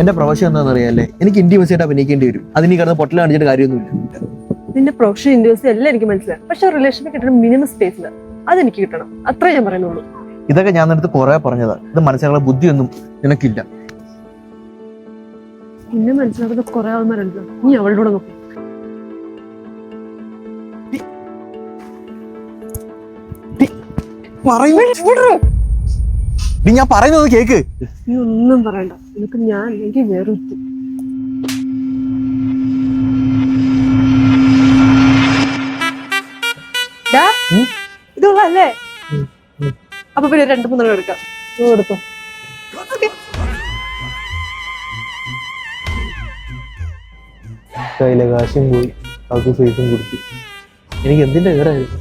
എന്റെ പ്രൊഫഷൻ എന്താണെന്ന് അറിയാല്ലേ എനിക്ക് ഇന്റിമസി ആയിട്ട് അഭിനയിക്കേണ്ടി വരും. അതിന് കിടന്ന് പൊട്ടൽ കാണിച്ചിട്ട് കാര്യമൊന്നുമില്ല. നിന്റെ പ്രൊഫഷൻ ഇൻഡ്യൂസ് എല്ലാം എനിക്ക് മനസ്സിലായി പക്ഷെ റിലേഷൻ കിട്ടുന്ന മിനിമം സ്പേസിൽ അതെനിക്ക് കിട്ടണം. അത്രേ ഞാൻ പറയുന്നുള്ളൂ. ഇതൊക്കെ ഞാൻ നിനക്ക് കുറെ പറഞ്ഞതാ. ഇത് മനസ്സിലാക്കുന്ന ബുദ്ധിയൊന്നും നിനക്കില്ല. എന്നെ മനസ്സിലാക്കുന്ന കുറെ ആൾമാരുണ്ട്. നീ അവളോട് നോക്കും. നീ ഞാൻ പറയുന്നത് കേക്ക്. നീ ഒന്നും പറയണ്ട. നിനക്ക് ഞാൻ അല്ലെങ്കിൽ വേറെ. ഇതുള്ളല്ലേ അപ്പൊ പിന്നെ രണ്ടു മൂന്നെണ്ണം എടുക്കാം. എടുക്കാം കയ്യിലെ കാശും പോയി അവർക്ക് ഫീസും കൊടുത്തു. എനിക്ക് എന്തിന്റെ കേടായിരുന്നു